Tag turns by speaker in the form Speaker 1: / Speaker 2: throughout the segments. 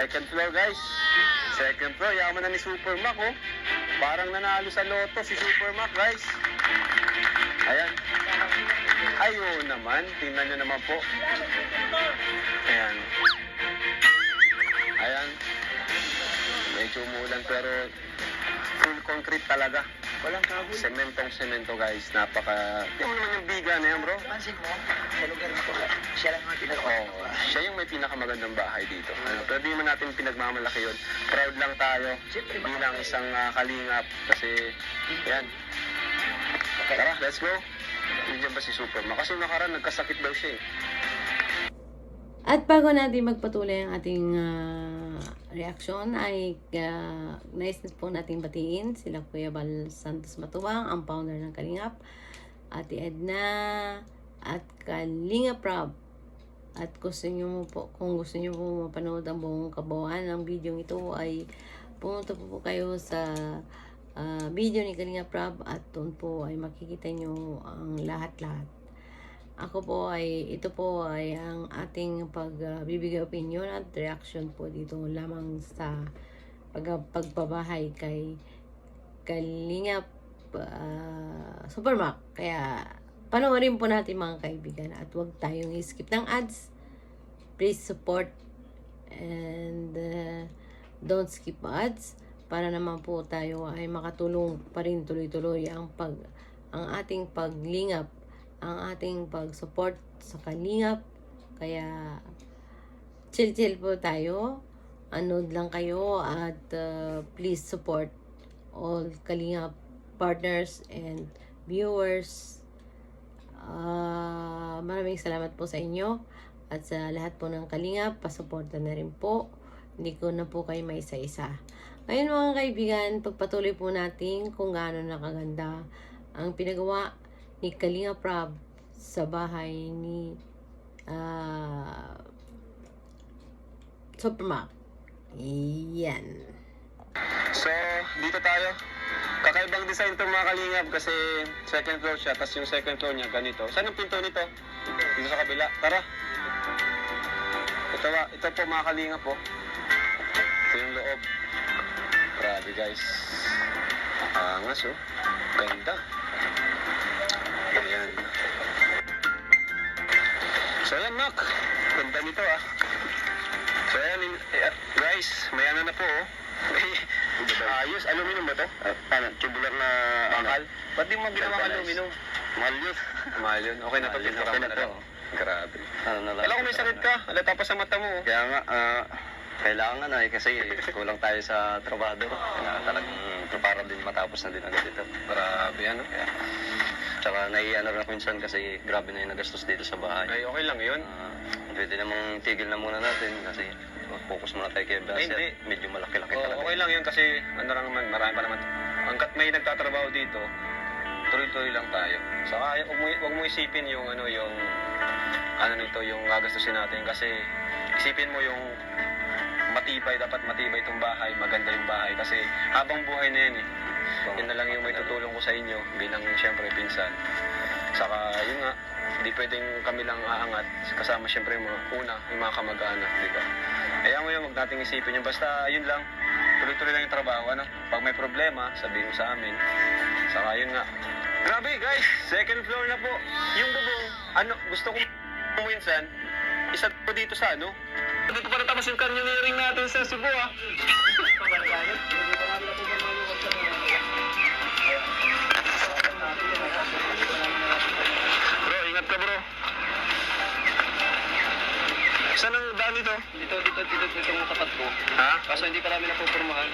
Speaker 1: Second floor, guys. Second floor, yaman na ni Super Mac, oh. Parang nanalo sa loto si Super Mac, guys. Ayan. Ayun naman, tingnan nyo naman po. Ayan. Ayan. Medyo umulan pero full concrete talaga.
Speaker 2: Walang kahoy.
Speaker 1: Sementong semento guys. Napaka... Tingnan mo naman yung biga na yan bro.
Speaker 2: Pansin mo, sa lugar na to, siya lang ang
Speaker 1: Oo.
Speaker 2: pinagawa.
Speaker 1: Siya yung may pinakamagandang bahay dito. Ano, pero di man natin pinagmamalaki yun. Proud lang tayo
Speaker 2: Siyempre,
Speaker 1: bilang isang ah, kalingap. Kasi, yan. Tara, let's go. Nandiyan ba si Superman? Kasi nakaraan nagkasakit daw siya eh.
Speaker 3: At bago natin magpatuloy ang ating ah, reaksyon ay uh, nais na po nating batiin sila Kuya Bal Santos Matubang, ang founder ng Kalingap, Ate Edna, at Kalingap Rob. At gusto nyo mo po, kung gusto nyo po mapanood ang buong kabuuan ng video ito ay pumunta po, po kayo sa ah, video ni Kalingap Rob at doon po ay makikita nyo ang lahat-lahat. Ako po ay, ito po ay ang ating pagbibigay opinion at reaction po dito lamang sa pag, pagbabahay kay Kalingap uh, Supermac. Kaya panoorin po natin mga kaibigan at huwag tayong skip ng ads. Please support and uh, don't skip ads para naman po tayo ay makatulong pa rin tuloy-tuloy ang pag ang ating paglingap ang ating pag-support sa Kalingap. Kaya, chill-chill po tayo. Anood lang kayo at uh, please support all Kalingap partners and viewers. Ah, maraming salamat po sa inyo at sa lahat po ng Kalingap. Pasuporta na rin po. Hindi ko na po kayo may isa-isa. Ngayon mga kaibigan, pagpatuloy po natin kung gaano nakaganda ang pinagawa ni Kalinga Prab sa bahay ni ah Supermac. Yan.
Speaker 1: So, dito tayo. Kakaibang design itong mga kalingap kasi second floor siya, tapos yung second floor niya ganito. Saan ang pinto nito? Dito sa kabila. Tara. Ito, ito po mga kalingap po. Ito yung loob. Grabe guys. Angas oh. Ganda. So ayan Mac. Ganda nito ah. So ayan eh, guys, may ano na po oh. May ayos, aluminum ba to? Uh, ano, tubular na bakal? Ba't di mo ginawang aluminum? Mahal yun. Mahal yun. Okay na to, pintura mo na lang. Grabe.
Speaker 4: Ano na lang.
Speaker 1: Alam ko may sakit ka. Ala tapos sa mata mo. oh.
Speaker 4: Kaya nga, ah, kailangan na eh, kasi kulang tayo sa trabador. Kaya talagang para din matapos na din agad ito.
Speaker 1: Grabe ano.
Speaker 4: Kaya, tsaka naiiyan na rin ako minsan kasi grabe na yung nagastos dito sa bahay.
Speaker 1: Ay, okay lang yun.
Speaker 4: Ah, pwede namang tigil na muna natin kasi focus muna tayo kay
Speaker 1: Ay,
Speaker 4: Basia.
Speaker 1: hindi.
Speaker 4: Medyo malaki-laki
Speaker 1: Oo,
Speaker 4: talaga.
Speaker 1: okay lang yun kasi ano lang naman, marami pa naman. Hanggat may nagtatrabaho dito, tuloy-tuloy lang tayo. Saka huwag mo, huwag mo isipin yung ano yung ano nito yung gagastusin natin kasi isipin mo yung matibay dapat matibay itong bahay maganda yung bahay kasi habang buhay na yan eh yun na lang yung may tutulong ko sa inyo bilang siyempre pinsan saka yun nga hindi pwedeng kami lang aangat kasama siyempre yung mga una yung mga kamag-anak di ba kaya mo yun, huwag nating isipin yun. Basta, yun lang. Tuloy-tuloy lang yung trabaho, ano? Pag may problema, sabihin mo sa amin. Saka yun nga. Grabe, guys! Second floor na po. Yung bubong, ano, gusto ko minsan, isa po dito sa ano? Dito pa natapos yung canyoneering natin sa Cebu, ah. Bro, ingat ka, bro. Saan ang daan dito?
Speaker 4: Dito, dito, dito, dito yung tapat ko.
Speaker 1: Ha?
Speaker 4: Kaso hindi pa namin napupurmahan.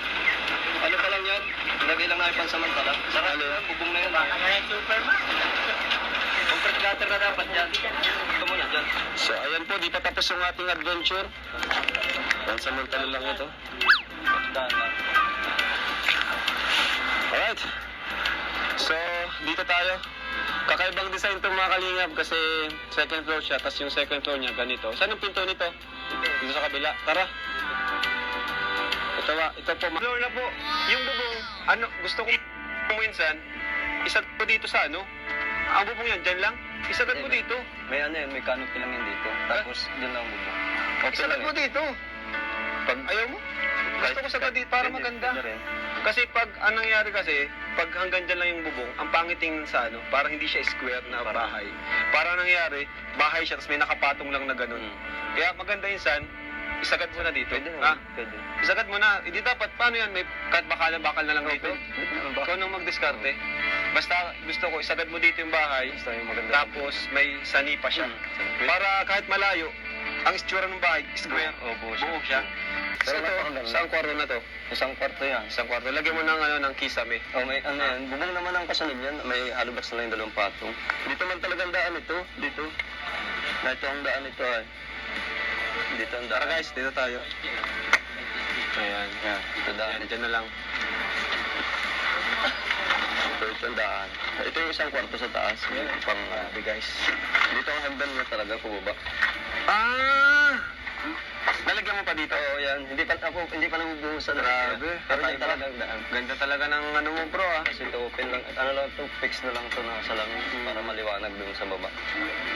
Speaker 4: Ano pa lang yan? Lagay lang namin pansamantala. Sarado yan, bubong na yan. Na yan, Superman. Concrete gutter na dapat yan. Ito muna dyan.
Speaker 1: So, ayan po, di pa tapos yung ating adventure. Pansamantala lang ito.
Speaker 4: Daan lang.
Speaker 1: Dito tayo. Kakaibang design itong mga kalingap kasi second floor siya, tapos yung second floor niya ganito. Saan ang pinto nito? Dito sa kabila. Tara. Ito ba? Ito po. Floor na po. Yung bubong, ano, gusto ko minsan, isagad po dito sa ano? Ang bubong yan, dyan lang? Isagad mo dito.
Speaker 4: May ano yan, may canopy lang yan dito. Tapos dyan lang ang bubong. Okay lang
Speaker 1: Isagad mo dito. Pag ayaw mo, gusto ko sagad dito para maganda. Kasi pag anong nangyari kasi, pag hanggang dyan lang yung bubong, ang pangit tingnan sa ano, parang hindi siya square na
Speaker 4: Parang-
Speaker 1: bahay. Para nangyari, bahay siya, tapos may nakapatong lang na ganun.
Speaker 4: Mm.
Speaker 1: Kaya maganda yun, San, isagad mo na dito.
Speaker 4: Pwede
Speaker 1: Ha?
Speaker 4: naman. Pwede.
Speaker 1: Isagad mo na. Hindi dapat, paano yan? May kahit bakal-bakal na lang dito.
Speaker 4: Pwede naman ba?
Speaker 1: Ikaw nang magdiskarte. Basta gusto ko, isagad mo dito yung bahay,
Speaker 4: Basta yung maganda.
Speaker 1: tapos may sanipa siya.
Speaker 4: Mm.
Speaker 1: Para kahit malayo, ang itsura ng bahay, square.
Speaker 4: Opo,
Speaker 1: Buo siya. So
Speaker 4: Pero
Speaker 1: ito,
Speaker 4: napakaganda.
Speaker 1: saan kwarto na to?
Speaker 4: Isang kwarto yan.
Speaker 1: Isang kwarto. Lagyan mo ng, ano, ng kisame.
Speaker 4: Oh, may ano yan. Bubong naman ang kasunod yan. May blocks na lang yung dalawang patong. Dito man talagang daan ito. Dito. Na ito ang daan ito ay. Dito ang
Speaker 1: Tara
Speaker 4: daan.
Speaker 1: guys, dito tayo. Ayan.
Speaker 4: Yan. Ito daan.
Speaker 1: Ayan, dyan na lang.
Speaker 4: Ito, ito ang daan. Ito yung isang kwarto sa taas. Yung pang, ah,
Speaker 1: Grabe guys.
Speaker 4: dito ang hagdan niya talaga pababa.
Speaker 1: Ah! Nalagyan mo pa dito?
Speaker 4: Oo, yan. Hindi pa ako, hindi pa nabubuhusan.
Speaker 1: Grabe.
Speaker 4: Pero yun talagang daan.
Speaker 1: Ganda talaga ng ano mo bro ah.
Speaker 4: Kasi ito open lang. Ano lang ito, fix na lang ito na salamin para maliwanag dun sa baba.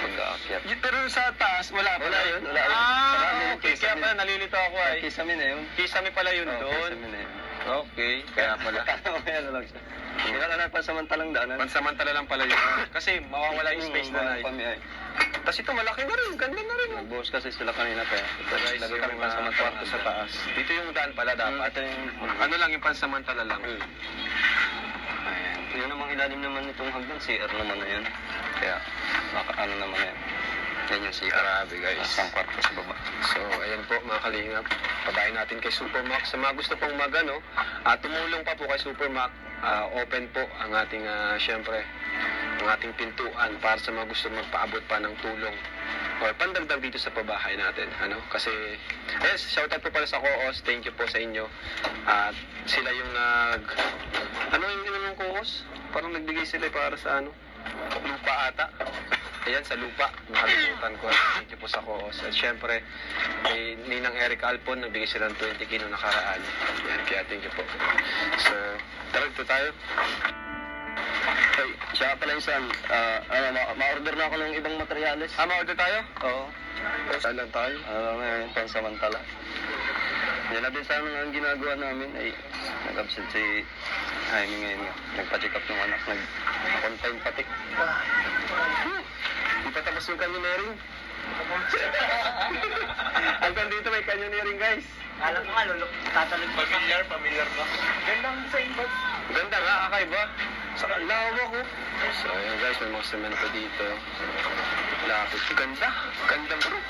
Speaker 4: Pag-aakyat.
Speaker 1: Pero sa taas, wala pa.
Speaker 4: Wala yun, wala yun.
Speaker 1: Ah,
Speaker 4: Marami yung
Speaker 1: okay. Kaya pala nalilito ako ay.
Speaker 4: Kisame na yun.
Speaker 1: Kisame pala yun
Speaker 4: Oo,
Speaker 1: doon.
Speaker 4: kisame na yun.
Speaker 1: Okay, kaya pala.
Speaker 4: Kaya lang siya. Hindi na lang pansamantalang daanan.
Speaker 1: Pansamantala lang pala yun. Kasi mawawala yung space na na Tapos ito malaki na rin, ganda na rin.
Speaker 4: Nagbuhos kasi sila kanina pa.
Speaker 1: Ito guys,
Speaker 4: Lagay
Speaker 1: yung kwarto sa taas. Dito yung daan pala dapat.
Speaker 4: Ito yung...
Speaker 1: Ano lang yung pansamantala lang.
Speaker 4: Mm.
Speaker 1: Ayan.
Speaker 4: Yun namang ilalim naman nitong hagdan, CR naman na yun. Kaya, naka, ano naman yan. Yan yung CR.
Speaker 1: Grabe guys.
Speaker 4: Isang kwarto sa baba.
Speaker 1: So, ayan po mga kalingap. Pabayin natin kay Supermac. Sa mga gusto pong mag ano, ah, tumulong pa po kay Supermac. Ah, open po ang ating, ah, syempre, ang ating pintuan para sa mga gusto magpaabot pa ng tulong or pandagdag dito sa pabahay natin. Ano? Kasi, yes, shoutout po pala sa Koos. Thank you po sa inyo. At sila yung nag... Ano yung inom ng Koos? Parang nagbigay sila para sa ano? Lupa ata. Ayan, sa lupa. Nakalimutan ko. Thank you po sa Koos. At syempre, kay Ninang Eric Alpon, nagbigay sila ng 20 kilo nakaraan. Yan, kaya thank you po. So, tara dito tayo.
Speaker 4: Ay, siya pala yung san, ah, ano, ma- ma-order na ako ng ibang materyales.
Speaker 1: Ah, ma-order tayo?
Speaker 4: Oo.
Speaker 1: Saan lang tayo?
Speaker 4: Ano nga yun, pansamantala. Yan na din sana nga ang ginagawa namin ay nag-absent si Jaime ngayon nga. Nagpa-check up yung anak, nag-confine pati.
Speaker 1: Hindi pa tapos yung canyoneering. Hanggang dito may canyoneering, guys.
Speaker 2: Alam ko nga, lulok, tatalog. Familiar, familiar ba? Gandang design ba?
Speaker 1: Ganda nga, kakaiba. Saka lawak ko. So, ayan guys, may mga semento dito. Lapit. Ganda. Ganda bro.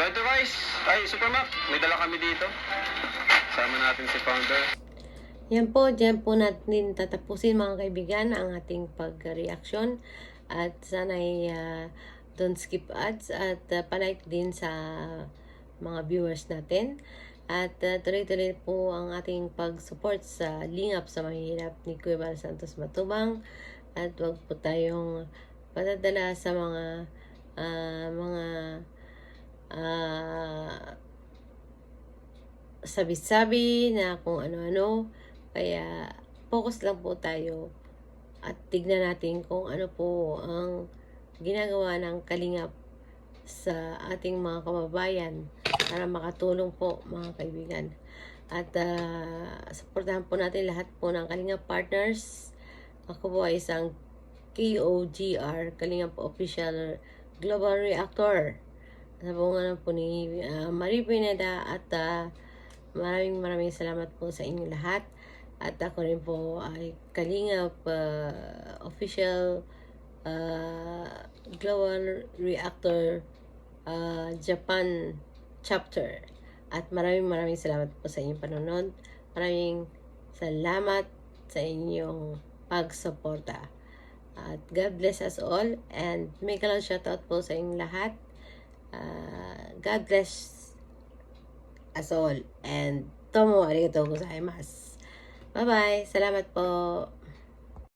Speaker 1: So ito guys, ay Supermac, may dala kami dito. Sama natin si founder.
Speaker 3: Yan po, dyan po natin tatapusin mga kaibigan ang ating pag-reaction at sana'y uh, don't skip ads at uh, palike din sa mga viewers natin. At uh, tuloy-tuloy po ang ating pag-support sa Lingap sa Mahirap ni Kuya Santos Matubang. At wag po tayong patadala sa mga ah, mga ah, sabi-sabi na kung ano-ano kaya focus lang po tayo at tignan natin kung ano po ang ginagawa ng kalingap sa ating mga kababayan para makatulong po mga kaibigan. At uh, supportahan po natin lahat po ng kalingap partners. Ako po ay isang KOGR, Kalingap Official Global Reactor. Sa bunga po ni uh, Marie Pineda at uh, maraming maraming salamat po sa inyo lahat. At ako rin po ay Kalingap uh, Official uh, Global Reactor uh, Japan Chapter. At maraming maraming salamat po sa inyong panonood. Maraming salamat sa inyong pagsuporta. At God bless us all. And make a long shoutout po sa inyong lahat. Uh, God bless us all. And tomo arigatou gozaimasu. Bye-bye. Salamat po.